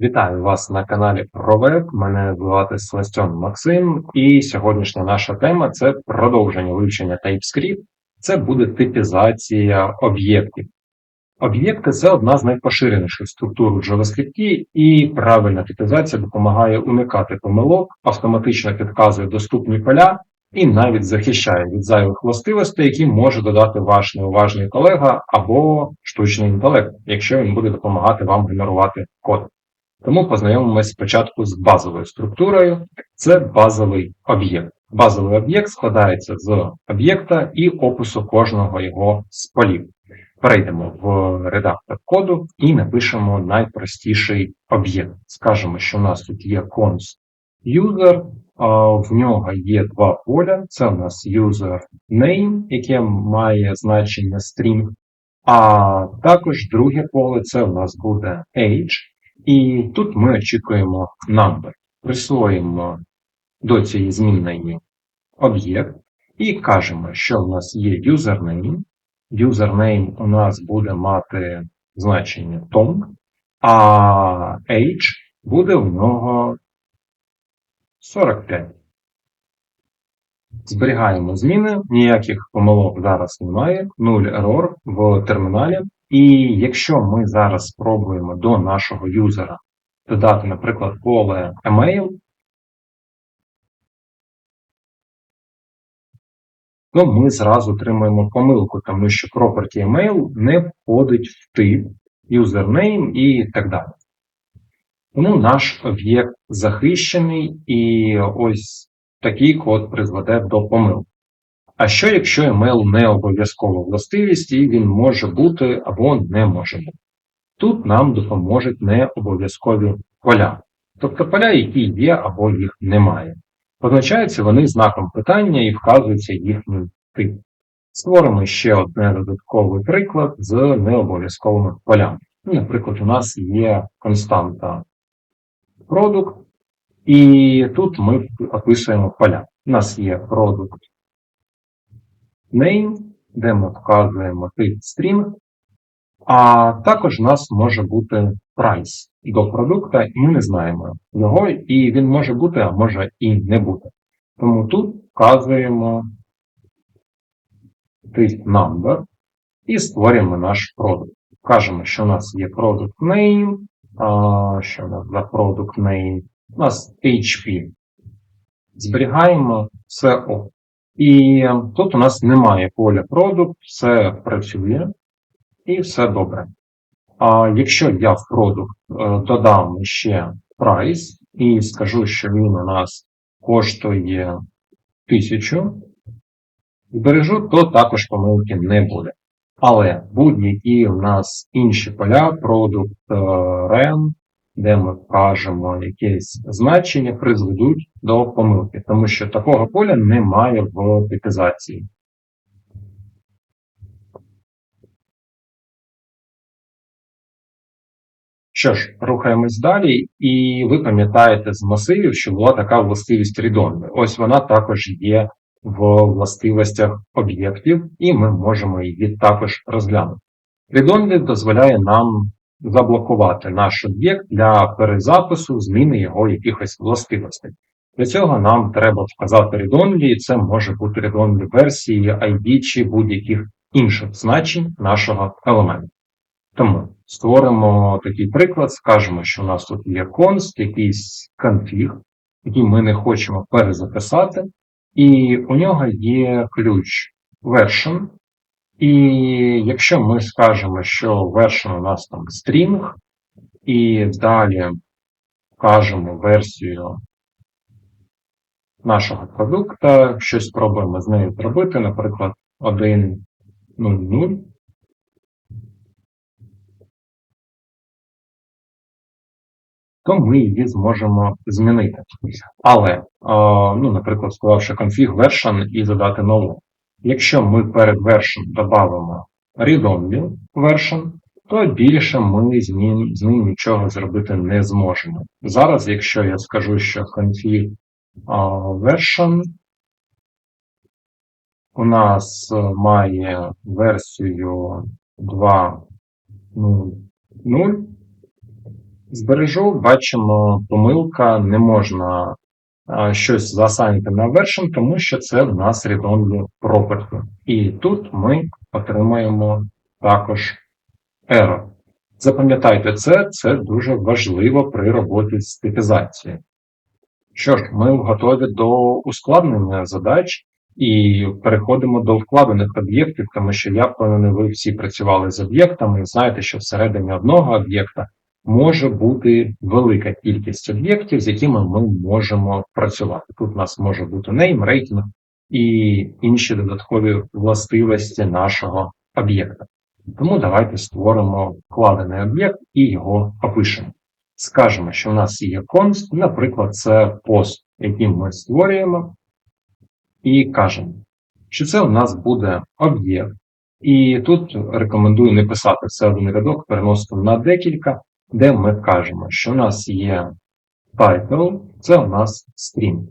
Вітаю вас на каналі ProWeb. Мене звати Сластьон Максим, і сьогоднішня наша тема це продовження вивчення TypeScript. Це буде типізація об'єктів. Об'єкти це одна з найпоширеніших структур у JavaScript, і правильна типізація допомагає уникати помилок, автоматично підказує доступні поля і навіть захищає від зайвих властивостей, які може додати ваш неуважний колега або штучний інтелект, якщо він буде допомагати вам генерувати код. Тому познайомимося спочатку з базовою структурою. Це базовий об'єкт. Базовий об'єкт складається з об'єкта і опису кожного його з полів. Перейдемо в редактор коду і напишемо найпростіший об'єкт. Скажемо, що у нас тут є const user, в нього є два поля. Це у нас user name, яке має значення string, а також друге поле це у нас буде age. І тут ми очікуємо number. Присвоїмо до цієї змінної об'єкт і кажемо, що в нас є username. Username у нас буде мати значення Tom, а age буде в нього 45. Зберігаємо зміни, ніяких помилок зараз немає, 0 error в терміналі. І якщо ми зараз спробуємо до нашого юзера додати, наприклад, поле email, то ми зразу отримаємо помилку, тому що property email не входить в тип username і так далі. Тому наш об'єкт захищений, і ось такий код призведе до помилки. А що, якщо email не обов'язкова властивість, і він може бути або не може бути? Тут нам допоможуть не обов'язкові поля, тобто поля, які є або їх немає. Позначаються вони знаком питання і вказується їхній тип. Створимо ще один додатковий приклад з необов'язковими полями. Наприклад, у нас є константа продукт, і тут ми описуємо поля. У нас є продукт name, де ми вказуємо тип string, а також у нас може бути price до продукта, і ми не знаємо його, і він може бути, а може і не бути. Тому тут вказуємо тип number і створюємо наш продукт. Кажемо, що у нас є product name, а, що у нас за product name, у нас HP. Зберігаємо все. І тут у нас немає поля продукт, все працює і все добре. А якщо я в продукт е, додам ще прайс і скажу, що він у нас коштує 1000, збережу, то також помилки не буде. Але будь-які у нас інші поля, продукт е, REN, де ми вкажемо якесь значення, призведуть до помилки, тому що такого поля немає в типізації. Що ж, рухаємось далі, і ви пам'ятаєте з масивів, що була така властивість read Ось вона також є в властивостях об'єктів, і ми можемо її також розглянути. Read дозволяє нам заблокувати наш об'єкт для перезапису, зміни його якихось властивостей. Для цього нам треба вказати read-only, і це може бути read-only версії ID чи будь-яких інших значень нашого елементу. Тому створимо такий приклад, скажемо, що у нас тут є const, якийсь конфіг, який ми не хочемо перезаписати, і у нього є ключ version, і якщо ми скажемо, що version у нас там string, і далі вкажемо версію нашого продукта, щось спробуємо з нею зробити, наприклад, 1.0.0, то ми її зможемо змінити. Але, ну, наприклад, склавши config version і задати нову. Якщо ми перед version додамо read-only version, то більше ми з ним, з ним нічого зробити не зможемо. Зараз, якщо я скажу, що config version у нас має версію 2.0, Збережу, бачимо, помилка, не можна щось засайнити на version, тому що це в нас read-only property. І тут ми отримаємо також error. Запам'ятайте це, це дуже важливо при роботі з типізацією. Що ж, ми готові до ускладнення задач і переходимо до вкладених об'єктів, тому що я впевнений, ви всі працювали з об'єктами знаєте, що всередині одного об'єкта може бути велика кількість об'єктів, з якими ми можемо працювати. Тут у нас може бути name, рейтинг і інші додаткові властивості нашого об'єкта. Тому давайте створимо вкладений об'єкт і його опишемо. Скажемо, що в нас є const, наприклад, це пост, який ми створюємо, і кажемо, що це у нас буде об'єкт. І тут рекомендую не писати все один рядок, переносити на декілька, де ми кажемо, що у нас є title, це у нас string.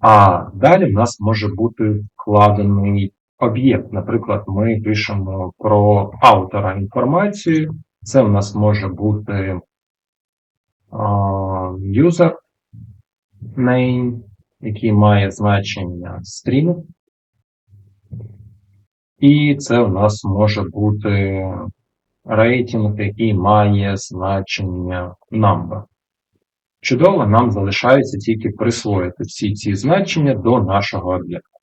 А далі в нас може бути вкладений об'єкт. Наприклад, ми пишемо про автора інформацію. Це у нас може бути user name, який має значення string. І це у нас може бути рейтинг, який має значення number. Чудово, нам залишається тільки присвоїти всі ці значення до нашого об'єкта.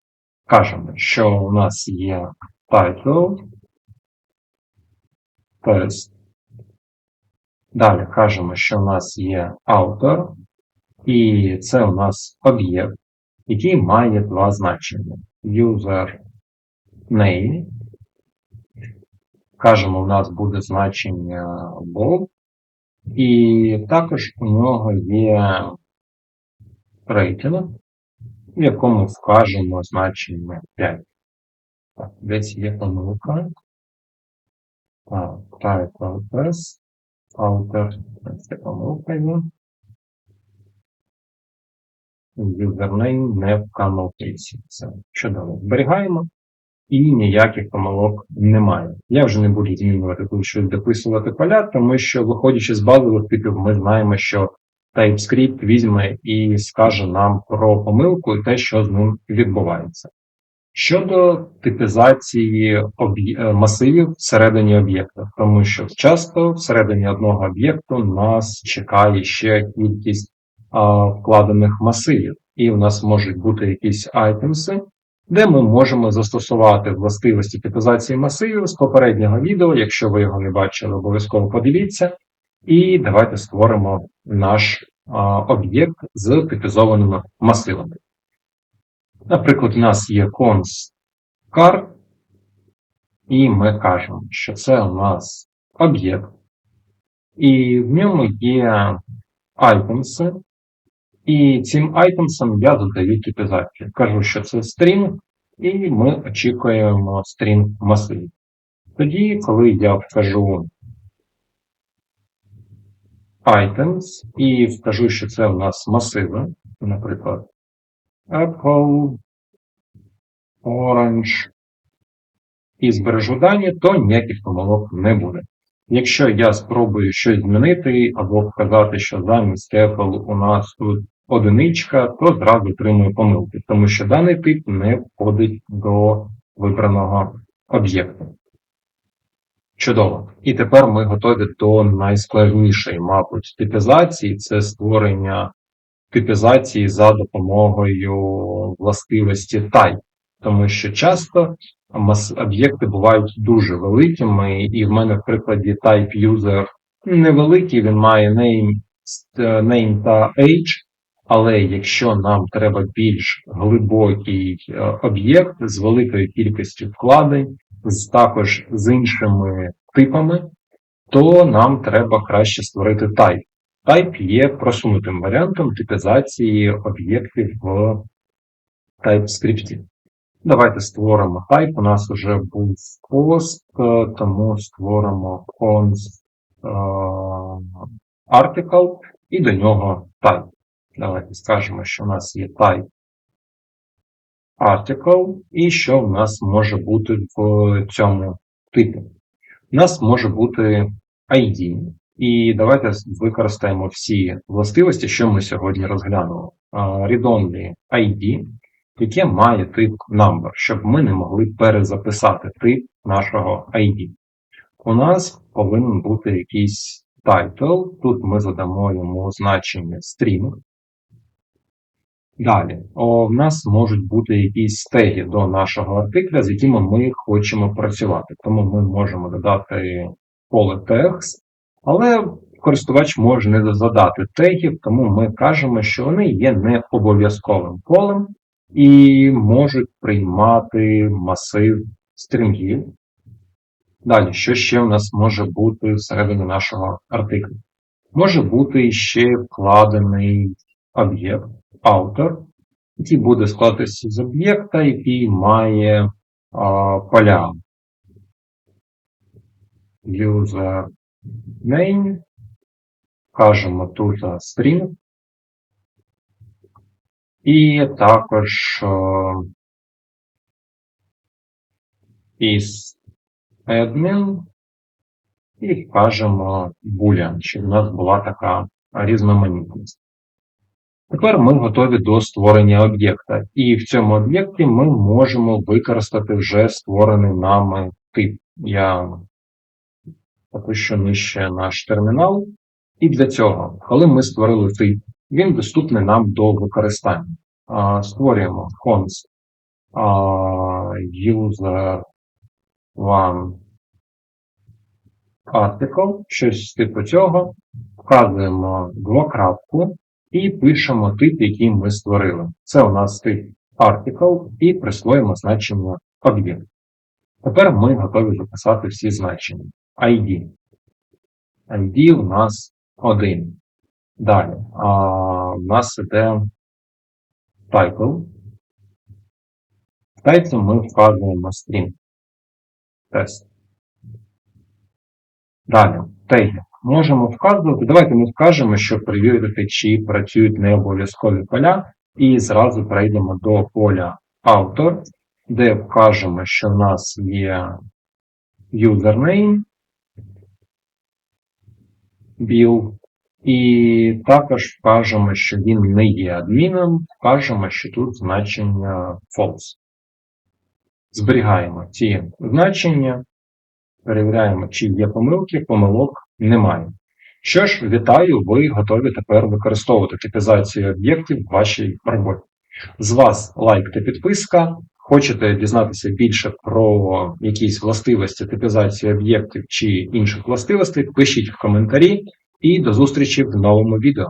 Кажемо, що у нас є title, test. Далі кажемо, що у нас є автор, і це у нас об'єкт, який має два значення. User name. Кажемо, у нас буде значення Bob, і також у нього є рейтинг, в якому вкажемо значення 5. Так, десь є помилка. Так, title test, author, це помилка є. Юзернейм не в канописі. Це чудово. Зберігаємо і ніяких помилок немає. Я вже не буду змінювати тут щось дописувати поля, тому що, виходячи з базових типів, ми знаємо, що TypeScript візьме і скаже нам про помилку і те, що з ним відбувається. Щодо типізації е, масивів всередині об'єкта, тому що часто всередині одного об'єкту нас чекає ще кількість а, вкладених масивів, і у нас можуть бути якісь айтемси, де ми можемо застосувати властивості типізації масивів з попереднього відео. Якщо ви його не бачили, обов'язково подивіться. І давайте створимо наш об'єкт з типізованими масивами. Наприклад, у нас є card, і ми кажемо, що це у нас об'єкт, і в ньому є айтемси, і цим айтемсам я додаю типізацію. Кажу, що це стрінг, і ми очікуємо стрінг масив. Тоді, коли я вкажу items і вкажу, що це у нас масиви, наприклад, Apple, Orange, і збережу дані, то ніяких помилок не буде. Якщо я спробую щось змінити або вказати, що замість Apple у нас тут одиничка, то зразу отримую помилки, тому що даний тип не входить до вибраного об'єкту. Чудово. І тепер ми готові до найскладнішої, мабуть, типізації це створення типізації за допомогою властивості type. Тому що часто об'єкти бувають дуже великими, і в мене в прикладі type user невеликий, він має name, name та age, але якщо нам треба більш глибокий е, об'єкт з великою кількістю вкладень, з також з іншими типами, то нам треба краще створити type. Type є просунутим варіантом типізації об'єктів в TypeScript. Давайте створимо type. У нас вже був post, тому створимо const article і до нього type. Давайте скажемо, що у нас є type article, і що в нас може бути в цьому типі. У нас може бути ID, І давайте використаємо всі властивості, що ми сьогодні розглянули. Read-only ID, яке має тип number, щоб ми не могли перезаписати тип нашого ID. У нас повинен бути якийсь title. Тут ми задамо йому значення string. Далі, о, в нас можуть бути якісь теги до нашого артикля, з якими ми хочемо працювати. Тому ми можемо додати поле text, але користувач може не задати тегів, тому ми кажемо, що вони є не обов'язковим полем і можуть приймати масив стрінгів. Далі, що ще у нас може бути всередині нашого артиклю? Може бути ще вкладений об'єкт, автор, який буде складатися з об'єкта, який має а, поля. User name, кажемо тут string, і також is admin, і кажемо boolean, щоб у нас була така різноманітність. Тепер ми готові до створення об'єкта, і в цьому об'єкті ми можемо використати вже створений нами тип. Я опущу нижче наш термінал. І для цього, коли ми створили тип, він доступний нам до використання. Створюємо const user one article, щось типу цього, вказуємо двокрапку і пишемо тип, який ми створили. Це у нас тип article і присвоїмо значення об'єкт. Тепер ми готові записати всі значення. ID. ID у нас 1. Далі. А, У нас іде title. В title ми вказуємо string. Тест. Далі. Теги. Можемо вказувати. Давайте ми вкажемо, щоб перевірити, чи працюють необов'язкові поля. І зразу перейдемо до поля автор, де вкажемо, що в нас є username, Bill, і також вкажемо, що він не є адміном, вкажемо, що тут значення false. Зберігаємо ці значення, перевіряємо, чи є помилки, помилок немає. Що ж, вітаю, ви готові тепер використовувати типізацію об'єктів в вашій роботі. З вас лайк та підписка. Хочете дізнатися більше про якісь властивості типізації об'єктів чи інших властивостей, пишіть в коментарі і до зустрічі в новому відео.